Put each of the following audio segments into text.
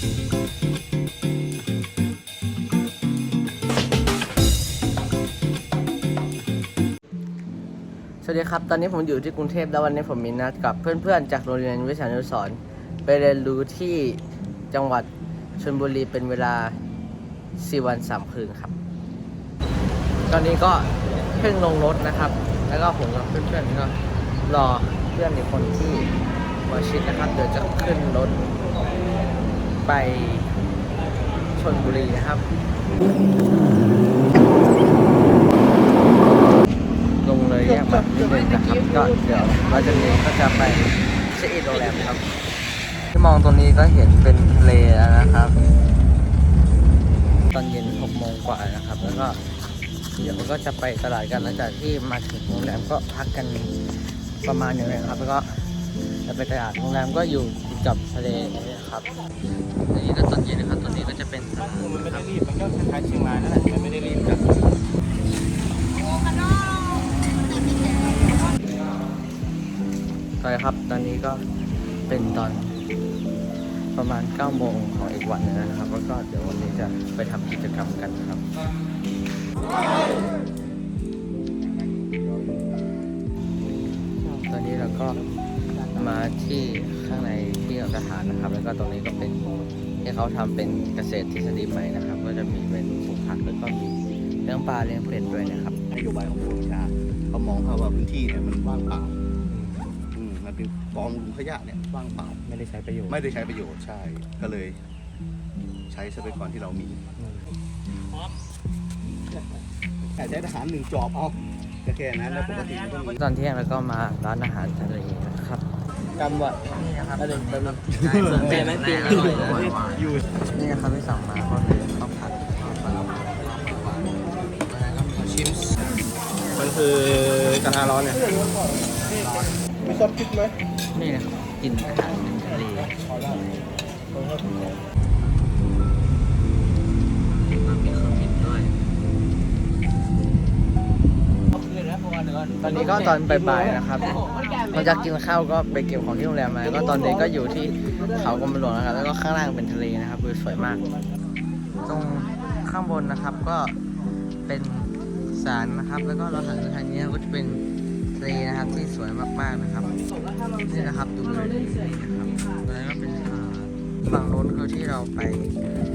สวัสดีครับ ตอนนี้ผมอยู่ที่กรุงเทพแล้ววันนี้ผมมีนัดกับเพื่อนๆ จากโรงเรียนวิชานุสรไปเรียนรู้ที่จังหวัดชลบุรีเป็นเวลา 4 วัน 3 คืนครับ ตอนนี้ก็เพิ่งลงรถนะครับ แล้วก็ผมกับเพื่อนๆก็รอเพื่อนอีกคนที่มาชิดนะครับ เดี๋ยวจะขึ้นรถ ไปชลบุรีนะครับ ลงเลยแยกมานิดนึงนะครับก็เดี๋ยวเราจะนี้ก็จะไปเช็คอินโรงแรมครับ ที่มองตรงนี้ก็เห็นเป็นทะเลแล้วนะครับ ตอนเย็น6โมงกว่านะครับ แล้วก็เดี๋ยวก็จะไปตลาดกันหลังจากที่มาถึงโรงแรมก็พักกันประมาณหนึ่งนะครับแล้วก็จะไปตลาดโรงแรมก็อยู่ กับทะเลนะครับอันนี้ก็ตอนเย็นนะครับตอนนี้ก็จะเป็นสมุทรมันไม่ได้รีบมันก็คล้ายๆเชียงรายนั่นแหละมันไม่ได้รีบกันใช่ครับ ตอนนี้ก็เป็นตอนประมาณ9โมงของอีกวันหนึงนะครับ แล้วก็เดี๋ยววันนี้จะไปทำกิจกรรมกันครับ นะครับ แล้วก็ตรงนี้ก็เป็นที่เขาทำเป็นเกษตรทฤษฎีใหม่นะครับ ก็จะมีเป็นปลูกผักแล้วก็มีเลี้ยงปลาเลี้ยงเป็ดด้วยนะครับนโยบายของกรมชาเขามองเขาว่าพื้นที่เนี่ยมันว่างเปล่าอืมมันเป็นกองหลุมขยะเนี่ยว่างเปล่า ไม่ได้ใช้ประโยชน์ ไม่ได้ใช้ประโยชน์ใช่ ก็เลย ใช้ทรัพยากรที่เรามีแต่ใช้ทหารหนึ่งจอบเอาก็แค่นั้นแล้วปกติมันก็มีตอนเที่ยงแล้วก็มาร้านอาหารทะเลนะครับ กำวะนี่นะครับประเด็นเป็นแม่ไม่ตีอร่อยนะอยู่นี่นะครับที่สั่งมาก็คือข้าวผัดข้าวปลาชิมส์มันคือกระทะร้อนเนี่ยมีซอสพริกไหมนี่นะครับกินอาหารทะเล ตอนนี้ก็ตอนบ่ายๆนะครับหลังจากกินข้าวก็ไปเก็บของที่โรงแรมมาก็ตอนนี้ก็อยู่ที่เขากรมหลวงนะครับ แล้วก็ข้างล่างเป็นทะเลนะครับวิวสวยมาก ตรงข้างบนนะครับก็เป็นศาลนะครับ แล้วก็เราหันไปทางนี้ก็จะเป็นทะเลนะครับที่สวยมากๆนะครับนี่นะครับดูเลยนะครับแล้วก็เป็นฝั่งโน้นคือที่เราไป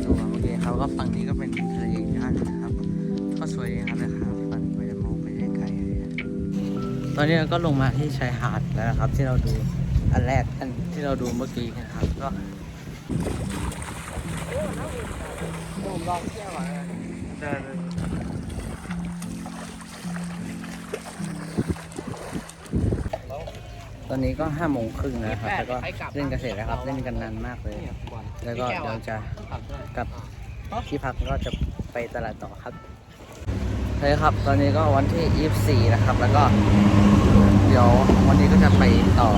ดูโอเคเขาก็ฝั่งนี้ก็เป็นทะเลอีกด้านนะครับ ก็สวยดีครับนะครับ ตอนนี้เราก็ลงมาที่ชายหาดแล้วนะครับ ที่เราดูอันแรกอันที่เราดูเมื่อกี้นะครับก็ผมลองเที่ยวอะเดินตอนนี้ก็ห้าโมงครึ่งนะครับ แล้วก็เล่นเกษตรนะครับ เล่นกันนานมากเลย แล้วก็เดี๋ยวจะกลับที่พักแล้วก็จะไปตลาดต่อครับ ใช่ครับ ตอนนี้ก็วันที่ 24 นะครับ แล้วก็ เดี๋ยววันนี้ก็จะไปต่อ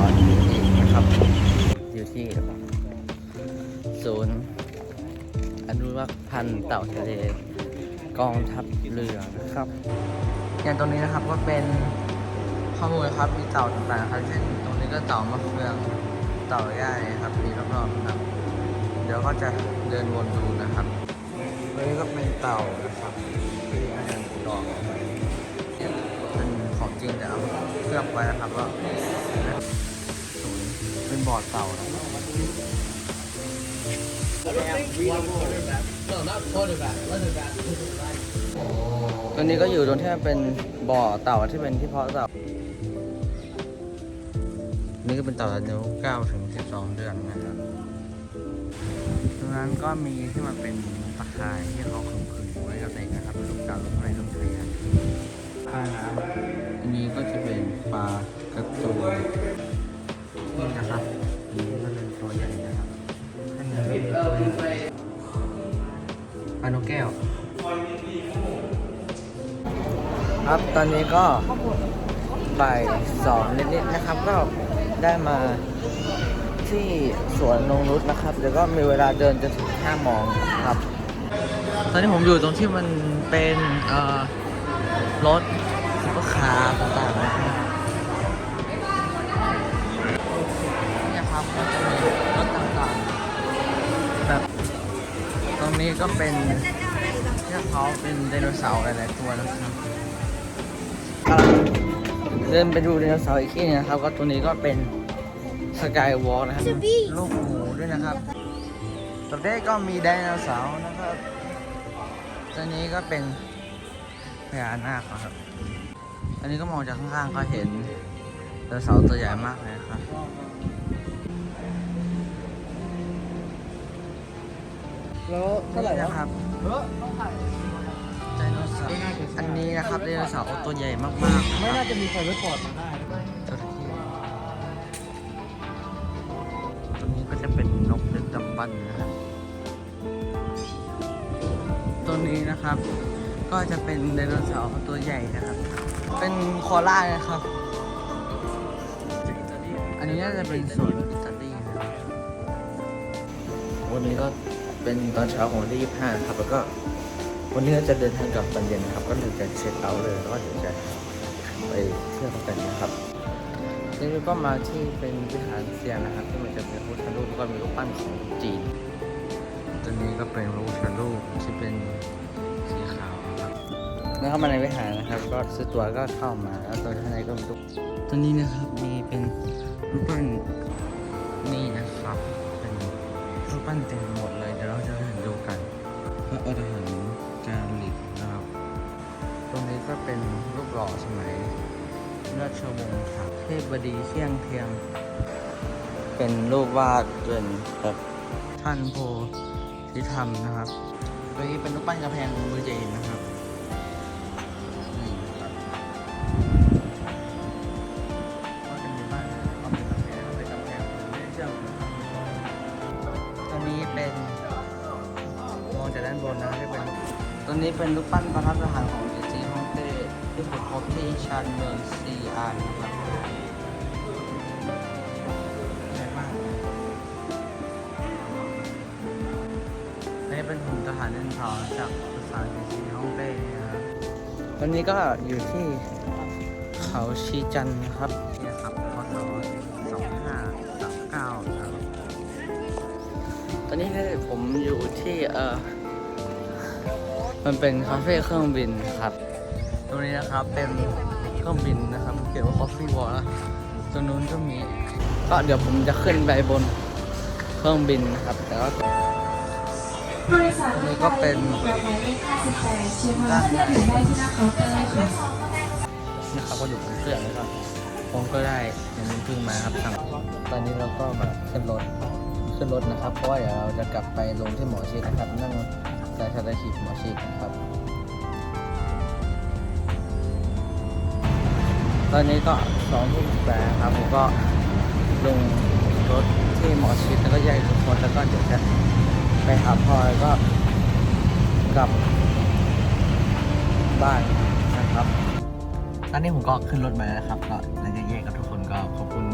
อีกนะครับ อยู่ที่ศูนย์อนุรักษ์พันธุ์เต่าทะเลกองทัพเรือนะครับ อย่างตรงนี้นะครับก็เป็นข้อมูลครับมีเต่าต่างๆครับเช่นตรงนี้ก็เต่ามะเฟืองเต่าย่าครับมีรอบๆนะครับ เดี๋ยวก็จะเดินวนดูนะครับ ตรงนี้ก็เป็นเต่านะครับที่อาจารย์ดอกเอาไว้เนี่ยเป็นของจริงแต่เอาเคลือบไว้นะครับว่าเป็นบ่อเต่านะครับตอนนี้ก็อยู่ตรงที่เป็นบ่อเต่าที่เป็นที่เพาะเต่า นี่ก็เป็นเต่าอายุ9ถึง12 เดือนนะครับตรง นั้นก็มีที่มันเป็นตะข่ายที่เขาขึงขึงไว้กับเด็กนะครับลูกเต่าลูกอะไม้ลูกเรียนข้าน้ำอันนี้ก็จะเป็นปลากระตูนนี่นะครับอันนี้ก็เป็นตัวใหญ่นะครับข้างในเป็นตัวปลานกแก้ว ครับตอนนี้ก็บ่ายสองนิดๆนะครับ ก็ได้มา ที่สวนนงนุษนะครับเดี๋ยวก็มีเวลาเดินจนถึงห้าโมงครับ ตอนนี้ผมอยู่ตรงที่มันเป็นรถซุปเปอร์คาร์ต่างๆนะครับเนี่ยครับก็จะมีรถต่างครับตรงนี้ก็เป็นเชือกเขาเป็นไดโนเสาร์หลายๆตัวนะครับเดินไปดูไดโนเสาร์อีกที่นึงนะครับ ก็ตัวนี้ก็เป็น สกายวอล์กนะครับ ลูกหมูด้วยนะครับตัวนี้ก็มีไดโนเสาร์นะครับตัวนี้ก็เป็นพญานาคนะครับ อันนี้ก็มองจากข้างๆก็เห็นไดโนเสาร์ตัวใหญ่มากเลยนะครับแล้วเท่าไหร่นี่นะนะครับเออต้องถ่ายไดโนเสาร์อันนี้นะครับไดโนเสาร์ตัวใหญ่มากๆนะไม่ครัน่าบจะมีใครไว้กอดมาได้ บรรพ์นะครับตัวนี้นะครับ ก็จะเป็นไดโนเสาร์ตัวใหญ่นะครับ เป็นคอล่านะครับ อันนี้น่าจะเป็นส่วนอิตาลีนะครับวันนี้ก็เป็นตอนเช้าของวันที่ 25 นะครับ แล้วก็วันนี้เราจะเดินทางกลับตอนเย็นนะครับ ก็เลยจะเช็คเอาท์เลยแล้วก็เดี๋ยวจะไปเที่ยวกันนะครับ นี่ก็มาที่เป็นวิหารเซียนนะครับที่มันจะเป็นพระพุทธรูปแล้วก็มีรูปปั้นของจีนตัวนี้ก็เป็นพระพุทธรูปที่เป็นสีขาวนะครับแล้วเข้ามาในวิหารนะครับ ก็ซื้อตั๋วก็เข้ามาแล้วตัวข้างในก็มีรูปตัวนี้นะครับมีเป็นรูปปั้นนี่นะครับเป็นรูปปั้นเต็มหมดเลยเดี๋ยวเราจะเห็นดูกันพระอรหันต์กาลิกนะครับตรงนี้ก็เป็นรูปหล่อสมัย ราชวงศ์ครับเทพบดีเชี่ยงเทียง เป็นรูปวาดเป็นแบบท่านโพธิธรรมนะครับตัวนี้เป็นรูปปั้นกระแพงมือเจนนะครับนี่ครับก็จะมีบ้านก็เป็นกำแพงเป็นกำแพงไม่ได้เชื่อมนะครับตรงนี้เป็นมองจากด้านบนนะครับที่เป็นตัวนี้เป็นรูปปั้นประทับทหารของเจจีฮ่องเต้ ที่ชานเมืองซีอานนะครับใหญ่มากนนี้เป็นหุ่นทหารเล่นเผาจากภาษาเจจีฮ่องเต้นะครับตอนนี้ก็อยู่ที่เขาชีจันทร์นะครับนี่ครับพศ2539นะครับ ตอนนี้ผมอยู่ที่เออมันเป็นคาเฟ่เครื่องบินครับ ตรงนี้นะครับเป็นเครื่องบินนะครับเขียนว่า Coffee Wall นะตรงนู้นก็มี ก็เดี๋ยวผมจะขึ้นไปบนเครื่องบินนะครับ แต่ว่านี้ก็เป็นหมายเลข58เชิญมาเพื่อถือได้ที่หน้าเคาน์เตอร์ค่ะนะครับก็อยู่บนเครื่องแล้วก็ผมก็ได้เงินพึ่งมาครับสั่งตอนนี้เราก็มาขึ้นรถขึ้นรถนะครับ เพราะว่าเดี๋ยวเราจะกลับไปลงที่หมอชิดนะครับ นั่งสายชาตขีบหมอชิดนะครับ ตอนนี้ก็สองทุ่มแปดครับผมก็ลงรถที่หมอชิดแล้วก็แยกทุกคนแล้วก็เดี๋ยวจะไปหาพ่อแล้วก็กลับบ้านนะครับ ตอนนี้ผมก็ขึ้นรถมาแล้วครับ ก็หลังจากแยกกับทุกคนก็ขอบคุณ